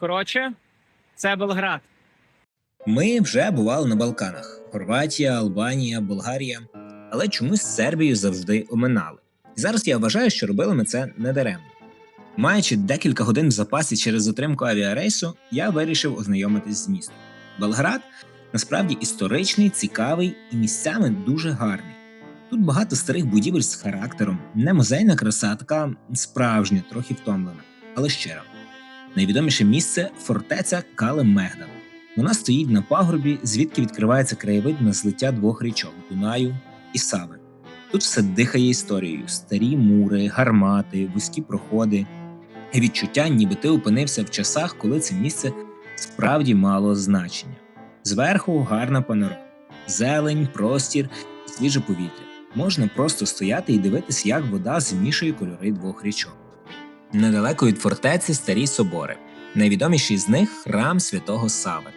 Коротше, це Белград. Ми вже бували на Балканах: Хорватія, Албанія, Болгарія. Але чомусь Сербію завжди оминали. І зараз я вважаю, що робили ми це недаремно. Маючи декілька годин в запасі через затримку авіарейсу, я вирішив ознайомитись з містом. Белград насправді історичний, цікавий і місцями дуже гарний. Тут багато старих будівель з характером, не музейна краса, така справжня, трохи втомлена, але щира. Найвідоміше місце фортеця Кале Мегдан. Вона стоїть на пагорбі, звідки відкривається краєвид на злиття двох річок Дунаю і Сави. Тут все дихає історією: старі мури, гармати, вузькі проходи. І відчуття, ніби ти опинився в часах, коли це місце справді мало значення. Зверху гарна панорама, зелень, простір, свіже повітря. Можна просто стояти і дивитись, як вода змішує кольори двох річок. Недалеко від фортеці старі собори. Найвідоміший з них храм святого Сави.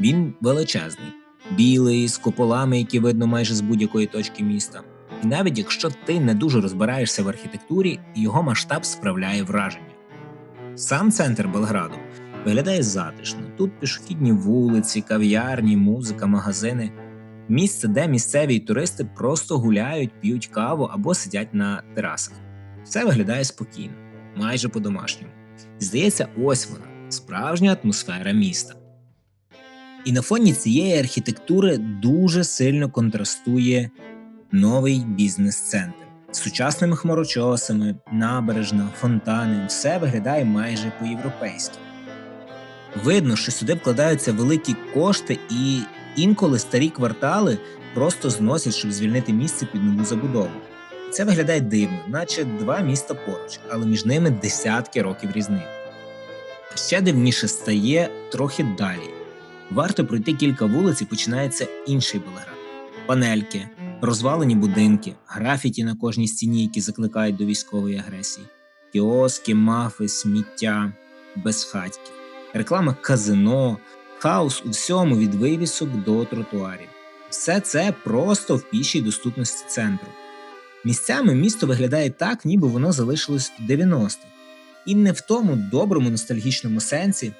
Він величезний, білий, з куполами, які видно майже з будь-якої точки міста. І навіть якщо ти не дуже розбираєшся в архітектурі, його масштаб справляє враження. Сам центр Белграду виглядає затишно. Тут пішохідні вулиці, кав'ярні, музика, магазини. Місце, де місцеві туристи просто гуляють, п'ють каву або сидять на терасах. Все виглядає спокійно, майже по-домашньому. Здається, ось вона справжня атмосфера міста. І на фоні цієї архітектури дуже сильно контрастує новий бізнес-центр з сучасними хмарочосами, набережна, фонтани. Все виглядає майже по-європейськи. Видно, що сюди вкладаються великі кошти, і інколи старі квартали просто зносять, щоб звільнити місце під нову забудову. Це виглядає дивно, наче два міста поруч, але між ними десятки років різниці. Ще дивніше стає трохи далі. Варто пройти кілька вулиць і починається інший Белград. Панельки, розвалені будинки, графіті на кожній стіні, які закликають до військової агресії, кіоски, мафи, сміття, безхатьки, реклама казино, хаос у всьому від вивісок до тротуарів. Все це просто в пішій доступності центру. Місцями місто виглядає так, ніби воно залишилось в 90-х. І не в тому доброму ностальгічному сенсі,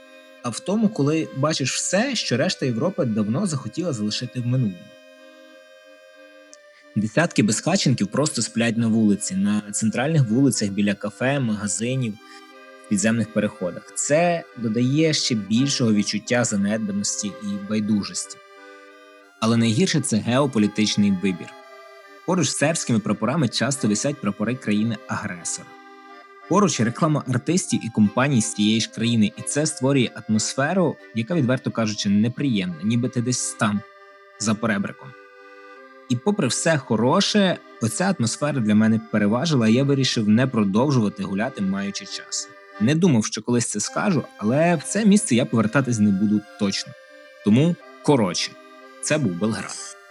а в тому, коли бачиш все, що решта Європи давно захотіла залишити в минулому. Десятки безхатченків просто сплять на вулиці, на центральних вулицях біля кафе, магазинів, підземних переходах. Це додає ще більшого відчуття занедбаності і байдужості. Але найгірше це геополітичний вибір. Поруч з сербськими прапорами часто висять прапори країни-агресора. Поруч реклама артистів і компаній з тієї ж країни, і це створює атмосферу, яка, відверто кажучи, неприємна, ніби ти десь там, за перебриком. І, попри все хороше, оця атмосфера для мене переважила, і я вирішив не продовжувати гуляти, маючи час. Не думав, що колись це скажу, але в це місце я повертатись не буду точно. Тому коротше, це був Белград.